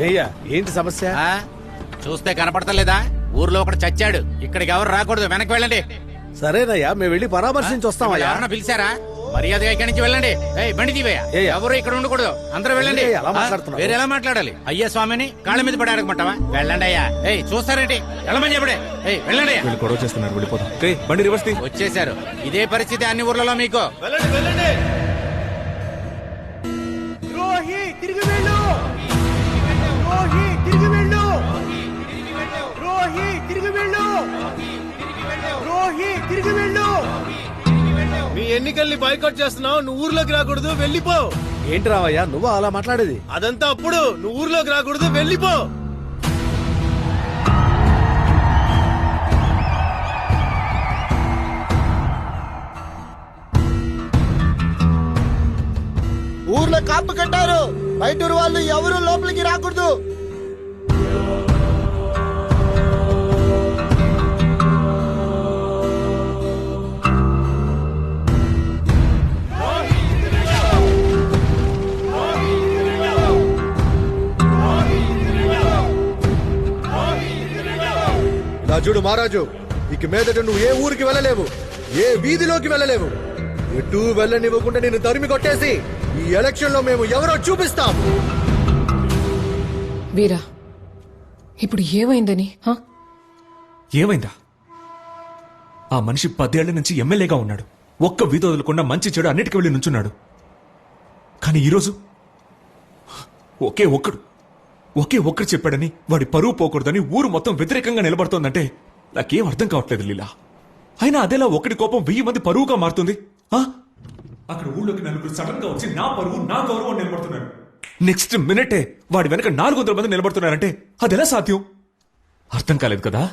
ఏయ్యా ఏంటి సమస్య? ఆ? చూస్తే కనపడతలేదా? ఊర్లో ఒకడు చచ్చాడు. ఇక్కడికి ఎవరు రాకూడదు. వెనక్కి వెళ్ళండి. సరేనయ్యా మేము వెళ్ళి పరామర్శించి వస్తామయ్యా. ఎవరన్నా పిలిచారా? మర్యాదగా ఇక్కడి నుంచి వెళ్ళండి. ఏయ్ బండి తీవయ్యా. ఎవరు ఇక్కడ ఉండకూడదు. అందరూ వెళ్ళండి. ఏంటయ్యా అలా ఆ? మాట్లాడుతున్నావు? వేరే ఎలా మాట్లాడాలి? అయ్యా స్వామిని కాళ్ళ మీద పడి అడగమంటావా? వెళ్ళండి అయ్యా. ఏయ్ చూస్తారేంటి? వెళ్ళమని చెప్పడే. ఏయ్ వెళ్ళండి అయ్యా. వీళ్ళు గొడవ చేస్తున్నారు బండి రివర్స్ తీ. వచ్చేసారు ఇదే పరిస్థితి అన్ని ఊర్లలో మీకు. ఎన్నికల్ని బాయ్కాట్ చేస్తున్నావు నువ్వు ఊర్లోకి రాకూడదు వెళ్ళిపో. ఏంటి రావయ్యా నువ్వు అలా మాట్లాడేది? అదంతా అప్పుడు నువ్వు ఊర్లోకి రాకూడదు వెళ్ళిపో. ఊర్లో కాపు కట్టారు. బయటూరు వాళ్ళు ఎవరు లోపలికి రాకూడదు. చూడు మహారాజు ఇక మీదట నువ్వు ఏ ఊరికి వెళ్ళలేవు ఏ వీధిలోకి వెళ్ళలేవు. ఎటు వెళ్ళనివ్వకుండా నేను తరిమి కొట్టేసి ఈ ఎలక్షన్లో మేము ఎవరో చూపిస్తాం. వీరా ఇప్పుడు ఏమైందని హా? ఏమైందా? ఆ మనిషి పదేళ్ళ నుంచి ఎమ్మెల్యేగా ఉన్నాడు. ఒక్క వీధి వదలకుండా మంచి చెడు అన్నిటికీ వెళ్ళి నుంచున్నాడు. కానీ ఈరోజు ఒకే ఒక్కడు. ఒకే ఒక్కరు చెప్పాడని వాడి పరువు పోకూడదని ఊరు మొత్తం వ్యతిరేకంగా నిలబడుతోందంటే నాకేం అర్థం కావట్లేదు లీలా. అయినా అదేలా ఒకటి కోపం వెయ్యి మంది పరువుగా మారుతుంది? ఆ? అక్కడ ఊళ్ళోకి నలుగురు సడన్గా వచ్చి నా పరువు నా గౌరవం నిలబడుతున్నాను నెక్స్ట్ మినిటే వాడి వెనక నాలుగు వందల మంది నిలబడుతున్నారంటే అదెలా సాధ్యం? అర్థం కాలేదు కదా?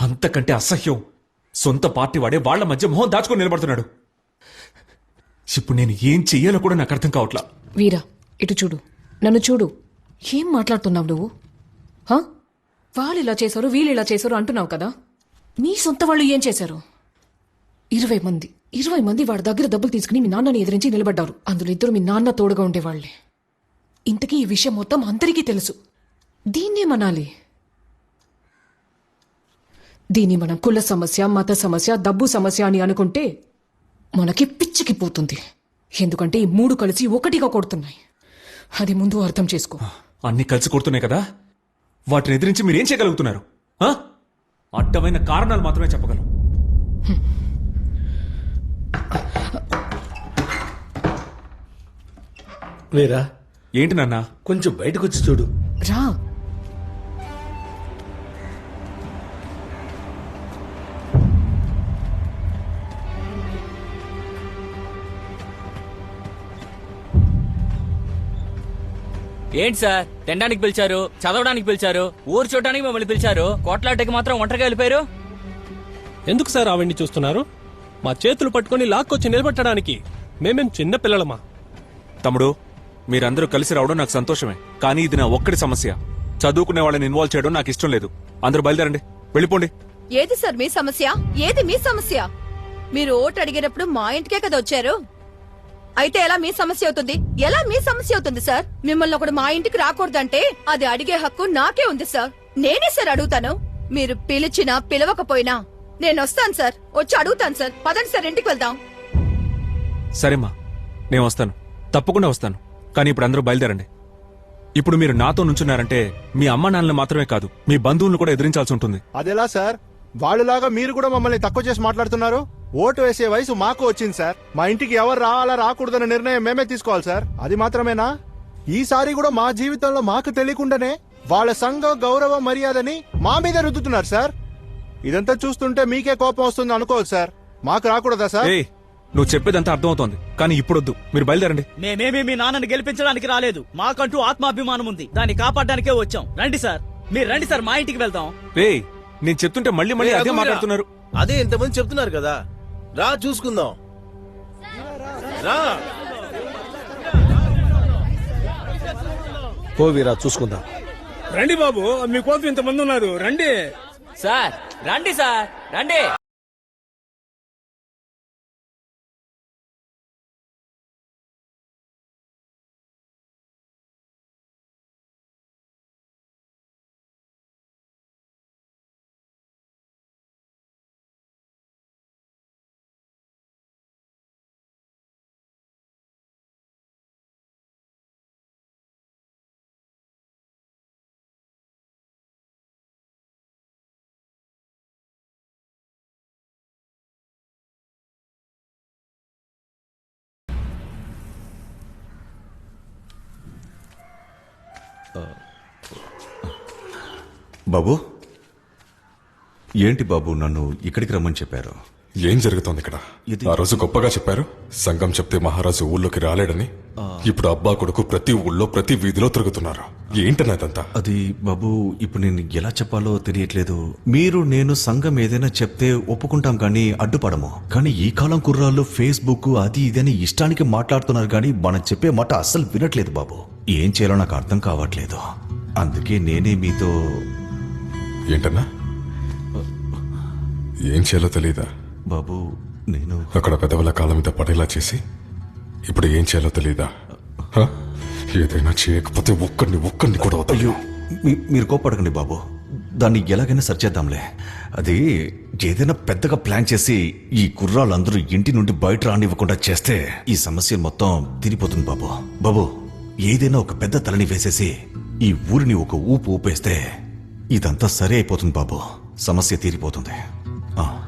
అంతకంటే అసహ్యం. సొంత పార్టీ వాడే వాళ్ళ మధ్య మొహం దాచుకొని నిలబడుతున్నాడు. ఇప్పుడు నేను ఏం చెయ్యాలో కూడా నాకు అర్థం కావట్లా. వీరా ఇటు చూడు. నన్ను చూడు. ఏం మాట్లాడుతున్నావు నువ్వు? హా? వాళ్ళు ఇలా చేశారు వీళ్ళు ఇలా చేశారు అంటున్నావు కదా? నీ సొంత వాళ్ళు ఏం చేశారు? ఇరవై మంది ఇరవై మంది వాడి దగ్గర డబ్బులు తీసుకుని మీ నాన్నని ఎదిరించి నిలబడ్డారు. అందులో ఇద్దరు మీ నాన్న తోడుగా ఉండేవాళ్ళే. ఇంతకీ ఈ విషయం మొత్తం అందరికీ తెలుసు. దీన్నేమనాలి దీన్ని మనం కుల సమస్య మత సమస్య డబ్బు సమస్య అని అనుకుంటే మనకి పిచ్చికి పోతుంది. ఎందుకంటే ఈ మూడు కలిసి ఒకటిగా కొడుతున్నాయి. అది ముందు అర్థం చేసుకో. అన్ని కలిసి కొడుతున్నాయి కదా? వాటిని ఎదిరించి మీరేం చేయగలుగుతున్నారు? అడ్డమైన కారణాలు మాత్రమే చెప్పగలం. వీరా ఏంటి నాన్న? కొంచెం బయటకు వచ్చి చూడు. రా. ఏంటి సార్? తినడానికి పిలిచారు చదవడానికి పిలిచారు ఊరు చూడడానికి మమ్మల్ని పిలిచారు కోట్లాటకి మాత్రం ఒంటరిగా వెళ్ళిపోయారు? ఎందుకు సార్ ఆవిడ్ని చూస్తున్నారు? మా చేతులు పట్టుకొని లాక్కొచ్చి నిలబెట్టడానికి మేమేం చిన్న పిల్లలమా? తమ్ముడు మీరందరూ కలిసి రావడం నాకు సంతోషమే. కానీ ఇది నా ఒక్కడి సమస్య. చదువుకునే వాళ్ళని ఇన్వాల్వ్ చేయడం నాకు ఇష్టం లేదు. అందరూ బయలుదేరండి. వెళ్ళిపోండి. ఏది సార్ మీ సమస్య? ఏది మీ సమస్య? మీరు ఓటు అడిగేటప్పుడు మా ఇంటికే కదా వచ్చారు? అయితే ఎలా మీ సమస్య అవుతుంది? ఎలా మీ సమస్య అవుతుంది సార్? మిమ్మల్ని ఒకడు మా ఇంటికి రాకూడదంటే అది అడిగే హక్కు నాకే ఉంది సార్. నేనే సార్ అడుగుతాను. మీరు పిలిచినా పిలవకపోయినా నేను వస్తాను సార్. వచ్చి అడుగుతాను సార్. పదండి సార్ ఇంటికి వెళ్దాం. సరేమ్మా. నేను వస్తాను. తప్పకుండా వస్తాను. కానీ ఇప్పుడు అందరూ బయలుదేరండి. ఇప్పుడు మీరు నాతో నుంచున్నారంటే మీ అమ్మ నాన్నలు మాత్రమే కాదు మీ బంధువులను కూడా ఎదిరించాల్సి ఉంటుంది. అదెలా సార్? వాళ్ళలాగా మీరు కూడా మమ్మల్ని తక్కువ చేసి మాట్లాడుతున్నారు? ఓటు వేసే వయసు మాకు వచ్చింది సార్. మా ఇంటికి ఎవరు రావాలా రాకూడదన్న నిర్ణయం మేమే తీసుకోవాలి సార్. అది మాత్రమేనా? ఈసారి కూడా మా జీవితంలో మాకు తెలియకుండానే వాళ్ళ సంఘ గౌరవ మర్యాదని మా మీద రుద్దుతున్నారు సార్. ఇదంతా చూస్తుంటే మీకే కోపం వస్తుంది అనుకోవచ్చు సార్. మాకు రాకూడదా సార్? ఏయ్ నువ్వు చెప్పేదంతా అర్థమవుతోంది. కానీ ఇప్పుడొద్దు. మీరు బయలుదేరండి. మేమేమి మీ నాన్నని గెలిపించడానికి రాలేదు. మాకంటూ ఆత్మాభిమానం ఉంది. దాన్ని కాపాడడానికే వచ్చాం. రండి సార్. మీరు రండి సార్. మా ఇంటికి వెళ్దాం. రేయ్ నేను చెప్తుంటే మళ్ళీ మళ్ళీ అదే మాట్లాడుతున్నారు. అదే ఇంతమంది చెప్తున్నారు కదా. రా చూసుకుందాం. రా. పో వీరా చూసుకుందాం. రండి బాబు మీకోసం ఇంతమంది ఉన్నారు. రండి. సార్ రండి సార్ రండి. బాబు? ఏంటి బాబు నన్ను ఇక్కడికి రమ్మని చెప్పారు? ఏం జరుగుతోంది ఇక్కడ? ఇది- ఆ రోజు గొప్పగా చెప్పారు. సంఘం చెప్తే మహారాజు ఊళ్ళోకి రాలేడని. ఇప్పుడు అబ్బా కొడుకు ప్రతి ఊళ్ళో ప్రతి వీధిలో తిరుగుతున్నారు. ఏంటన్నదంతా అది బాబు ఇప్పుడు నేను ఎలా చెప్పాలో తెలియట్లేదు. మీరు నేను సంఘం ఏదైనా చెప్తే ఒప్పుకుంటాం కానీ అడ్డుపడము. కానీ ఈ కాలం కుర్రాళ్ళు ఫేస్బుక్ అది ఇది అని ఇష్టానికి మాట్లాడుతున్నారు కానీ మనం చెప్పే మాట అస్సలు వినట్లేదు బాబు. ఏం చేయాలో నాకు అర్థం కావట్లేదు. అందుకే నేనే మీతో ఏంటన్నా? ఏం చేయాలో తెలియదా బాబు నేను అక్కడ పెదవుల కాళ్ళ మీద పడేలా చేసి ఇప్పుడు ఏం చేయాలో తెలియదా? ఏదైనా చేయకపోతే ఒక్కడిని ఒక్కడిని కూడా అయ్యో మీరు కోపడకండి బాబు. దాన్ని ఎలాగైనా సరిచేద్దాంలే అది ఏదైనా పెద్దగా ప్లాన్ చేసి ఈ కుర్రాళ్ళందరూ ఇంటి నుండి బయట రానివ్వకుండా చేస్తే ఈ సమస్య మొత్తం తిరిగిపోతుంది బాబు. బాబు ఏదైనా ఒక పెద్ద తలని వేసేసి ఈ ఊరిని ఒక ఊపు ఊపేస్తే ఇదంతా సరే అయిపోతుంది బాబు. సమస్య తీరిపోతుంది. ఆ.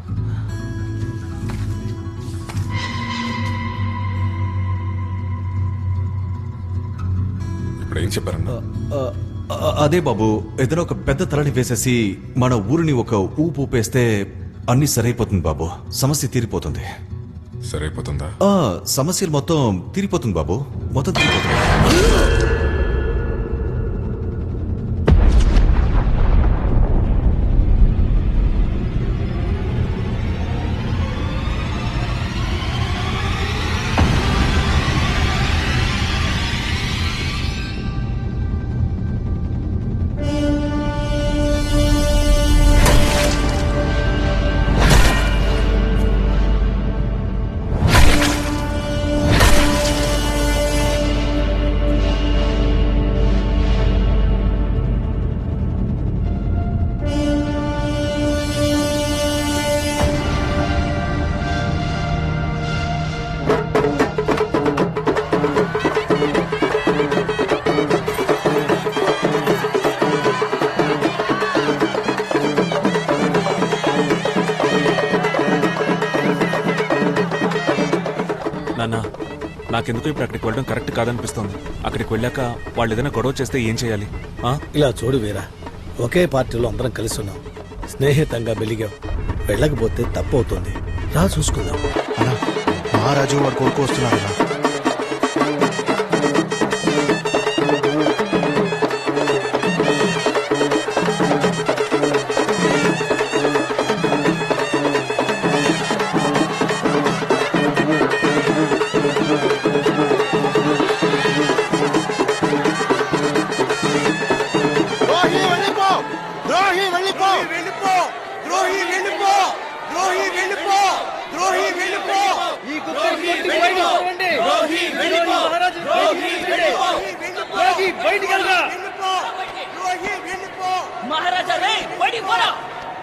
ఇప్పుడు ఏం చెప్పారన్నా అదే బాబు ఏదైనా ఒక పెద్ద తలని వేసేసి మన ఊరిని ఒక ఊపు ఊపేస్తే అన్ని సరైపోతుంది బాబు. సమస్య తీరిపోతుంది. సరైపోతుందా? ఆ సమస్యలు మొత్తం తీరిపోతుంది బాబు. మొత్తం తీరిపోతుంది. నాకెందుకు ఇప్పుడు అక్కడికి వెళ్ళడం కరెక్ట్ కాదనిపిస్తోంది. అక్కడికి వెళ్ళాక వాళ్ళు ఏదైనా గొడవ చేస్తే ఏం చేయాలి? ఆ? ఇలా చూడు వీరా ఒకే పార్టీలో అందరం కలిసి ఉన్నాం. స్నేహితంగా వెలిగాం వెళ్ళకపోతే తప్పు అవుతుంది. రా చూసుకుందాం. మహారాజు వాడు కొడుకు వస్తున్నారు మహారాజా! రే బయటికి పోరా!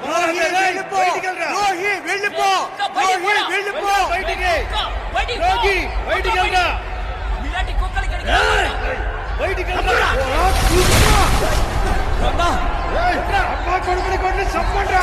రోహి వెళ్ళిపో రోహి వెళ్ళిపో బయటికి రోహి బయటికి వెళ్ళరా! ఇలాంటి కుక్కలు బయటికి వెళ్ళరా! అమ్మా! కొడుకుని కొట్టి చంపండి